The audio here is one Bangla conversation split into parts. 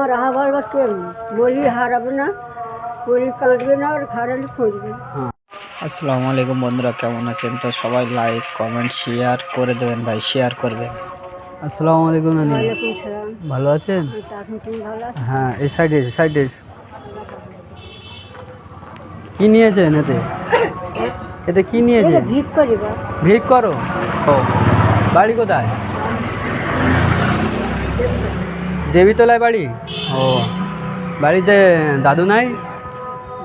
তোমার আহ্বার বা কেউ বলি হারাবে না বলি কাঁদবে না আর হারালে খুঁজবে আসসালামু আলাইকুম বন্ধুরা কেমন আছেন? তো সবাই লাইক কমেন্ট শেয়ার করে দেবেন ভাই শেয়ার করবেন। আসসালামু আলাইকুম নানি। ভালো আছেন? হ্যাঁ এই সাইডে সাইডে কি নিয়েছেন এতে? এতে কি নিয়েছেন? ভিড় করি বা ভিড় করো। ও বাড়ি কোথায়? দেবীতলায় বাড়ি? ও। বাড়িতে দাদু নাই?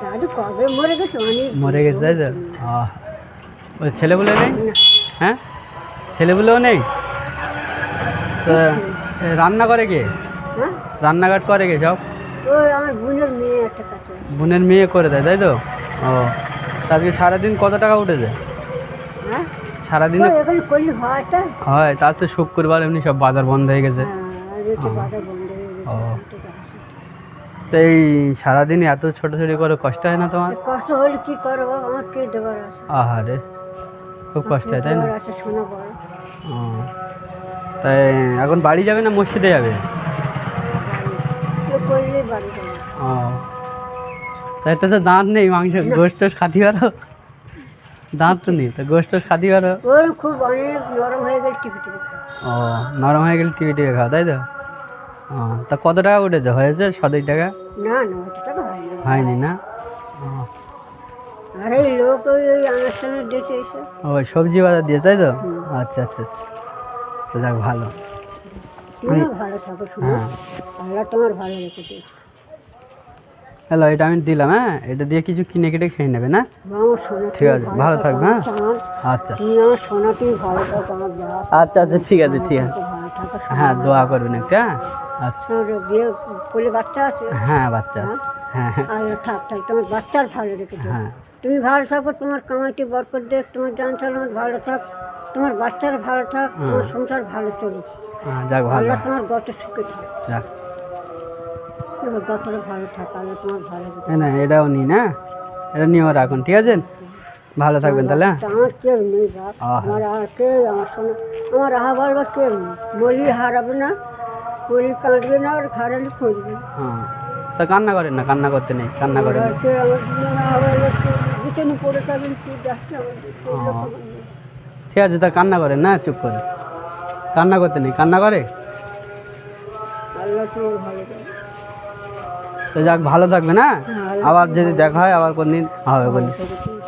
দাদু কবে মরে গেছে অনেক মরে গেছে তাই তো? ওই ছেলেগুলো নেই? হ্যাঁ? ছেলেগুলোও নেই? তো রান্না করে কে? হ্যাঁ? রান্নাঘাট করে কে সব? বোনের মেয়ে করে দেয় তাই তো? ও। আজকে সারাদিন কত টাকা উঠেছে? হ্যাঁ? সারাদিনে হয় তার তো শুক্রবার এমনি সব বাজার বন্ধ হয়ে গেছে। হ্যাঁ ও। তো এই সারাদিন এত ছোটাছুটি করে কষ্ট হয় না তোমার? কষ্ট হলে কি করব? আমার কে দেবার আছে? আহারে খুব কষ্ট হয় তাই না? ও তাই এখন বাড়ি যাবে না মসজিদে যাবে? ও তাই তো দাঁত নেই মাংস গোষ্ঠ খাতি পারো দাঁত তো নেই তো গোষ্ঠ খাতি পারো খুব অনেক নরম হয়ে গেল টিপি টিপি ও নরম হয়ে গেলে টিভি টিভি খাওয়া তাই তো? তা কত টাকা উঠেছে? হয়েছে সতেরো টাকা? না না অত টাকা হয় না হয়নি না? ও। লোক ওই অনুষ্ঠানে এসে। ও সবজি বাজার দিয়ে তাই তো? আচ্ছা আচ্ছা আচ্ছা। তো যাক ভালো। তুমিও ভালো থাকো শুনো। হ্যাঁ। আল্লাহ তোমার ভালো হ্যালো এটা আমি দিলাম হ্যাঁ? এটা দিয়ে কিছু কিনে কেটে খেয়ে নেবে না? ঠিক আছে ভালো থাকবে হ্যাঁ? আচ্ছা। তুমি আমার সোনা তুমি ভালো থাকো আমার যা আচ্ছা আচ্ছা ঠিক আছে ঠিক আছে। হ্যাঁ দোয়া করবেন একটা হ্যাঁ? আচ্ছা। বিয়ে কোলে বাচ্চা আছে? হ্যাঁ বাচ্চা হ্যাঁ? হ্যাঁ হ্যাঁ। থাক থাক তোমার বাচ্চার ভালো হ্যাঁ। তুমি ভালো থাকো তোমার কামাইটি বরকত দেখ তোমার জান সালামত ভালো থাক। তোমার বাচ্চার ভালো থাক তোমার সংসার ভালো চলুক। হ্যাঁ, যাক ভালো। তোমার গত সুখে থাক। যাক। তোমার গতটা ভালো থাক আল্লাহ তোমার ভালো না এটাও নি না? এটা নিয়েও রাখুন ঠিক আছে? ভালো থাকবেন তাহলে হ্যাঁ? আমার কেউ নেই আমার আর কেউ আমার শোনা আমার আহ্বার বা কেউ নেই। বলি হারাবে না। বলি কাঁদবে না আর হারালে খুঁজবে হ্যাঁ। তা কান্না করেন না কান্না করতে নেই কান্না করেন। ঠিক আছে তা কান্না করেন না চুপ করে। কান্না করতে নেই কান্না করে? তো যাক ভালো থাকবে না? হ্যাঁ, আবার যদি দেখা হয় আবার কোনদিন হবে বলি।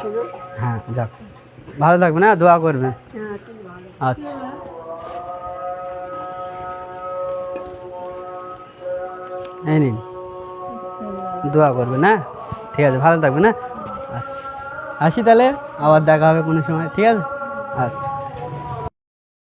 শোনো হ্যাঁ যাক। ভালো থাকবে না দোয়া করবে। হ্যাঁ আচ্ছা। এই নিন। দোয়া করবে না ঠিক আছে, ভালো থাকবে না আচ্ছা। আসি তাহলে, আবার দেখা হবে কোনো সময়, ঠিক আছে? আচ্ছা।